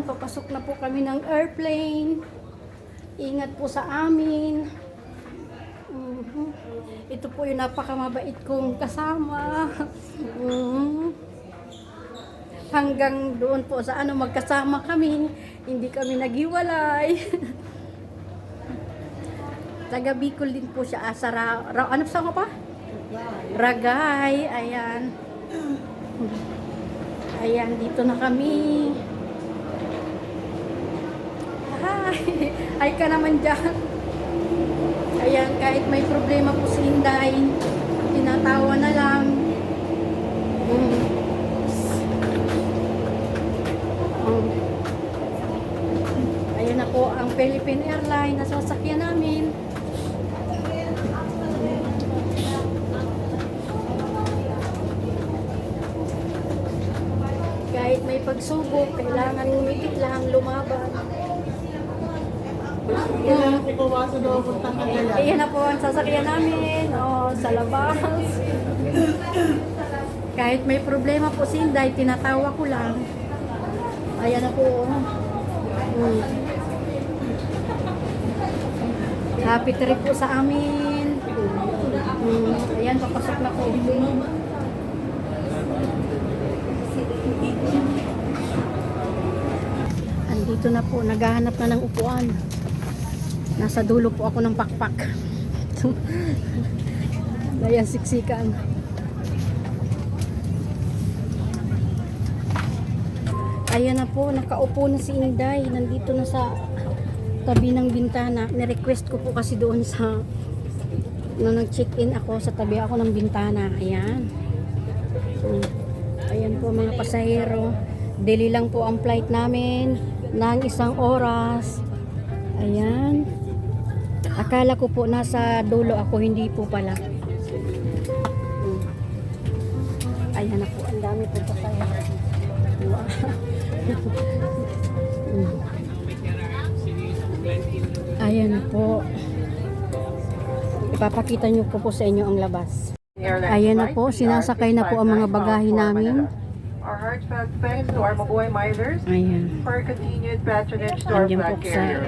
papasok na po kami ng airplane. Ingat po sa amin. Mhm. Ito po yung napakamabait kong kasama. Mhm. Hanggang doon po sa ano magkasama kami. Hindi kami naghiwalay. Taga Bicol din po siya. Asa ra, ra, ano sa pa? Ragay. Ayan. Ayan, dito na kami. Hi! Ay ka naman dyan. Ayan, kahit may problema po si Inday, tinatawa na lang. Mm. Mm. Ayan na po ang Philippine Airlines na sasakyan namin. Kahit may pagsubok, kailangan ngumikit lang, lumaban. Kailangan ko bawasan daw puntang Cagayan. Iyan na po ang sasakyan namin. O, sa labas. Kahit may problema po si Inday, tinatawa ko lang. Ayan na po. Mm. Happy trip po sa amin. Mm. Ayan, papasok na po. Andito na po, naghahanap na ng upuan. Nasa dulo po ako ng pakpak. Ayan, siksikan. Ayan na po, nakaupo na si Inday. Nandito na sa tabi ng bintana. Nirequest ko po kasi doon sa nung nag-check-in ako, sa tabi ako ng bintana. Ayan. Ayan po mga pasahero. Dili lang po ang flight namin ng isang oras. Ayan. Akala ko po nasa dulo ako, hindi po pala. Ayan na po, ang dami po pasahero. Wow. Ayan po. Ipapakita niyo po po sa inyo ang labas. Ayan na po, sinasakay na po ang mga bagahe namin. Our heartfelt thanks to our Mabuhay Milers Ayan. for continued patronage to our Andiyan po flag sa carrier.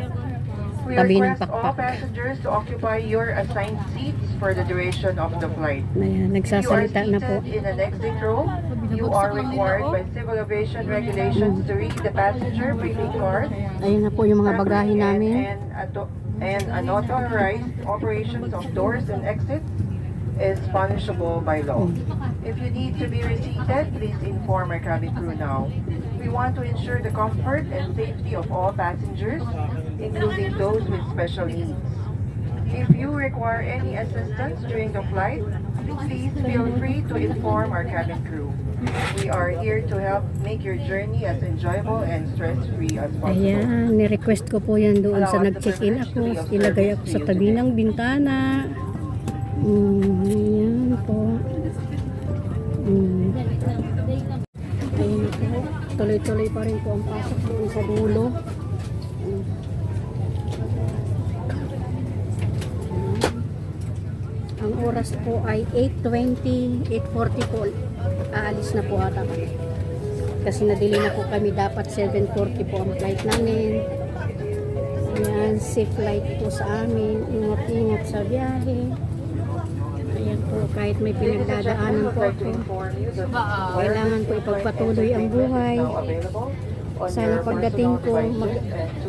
We tabi ng request all pakpak. passengers to occupy your assigned seats for the duration of the flight. Ayan, If you are nagsasalita na po. seated in an exit row, you are required by civil aviation regulations to read the passenger briefing card. Ayan na po yung mga bagahe namin. And, auto- and unauthorized operations of doors and exits is punishable by law. If you need to be reseated, please inform our cabin crew now. We want to ensure the comfort and safety of all passengers, including those with special needs. If you require any assistance during the flight, please feel free to inform our cabin crew. We are here to help make your journey as enjoyable and stress-free as possible. Ayan, ni-request ko po yan doon sa nag-check-in ako. Ilagay ako sa tabi ng bintana. Mm, ayan po. Mm. Ayan po. Tuloy-tuloy pa rin po ang pasok doon sa dulo. Ang oras po ay 8.20, 8.40 po. Aalis na po ata kami. Kasi nadili na po kami. Dapat 7.40 po ang flight namin. Ayan, safe flight po sa amin. Ingat-ingat sa biyahe. Ayan po, kahit may pinagdadaanan po ako. Kailangan po ipagpatuloy ang buhay. Sana pagdating ko, mag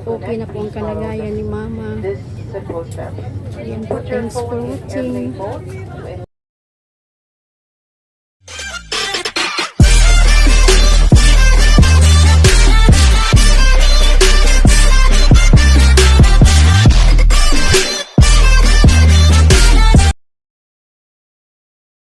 okay na po ang kalagayan ni Mama. Ayan po, thanks for watching.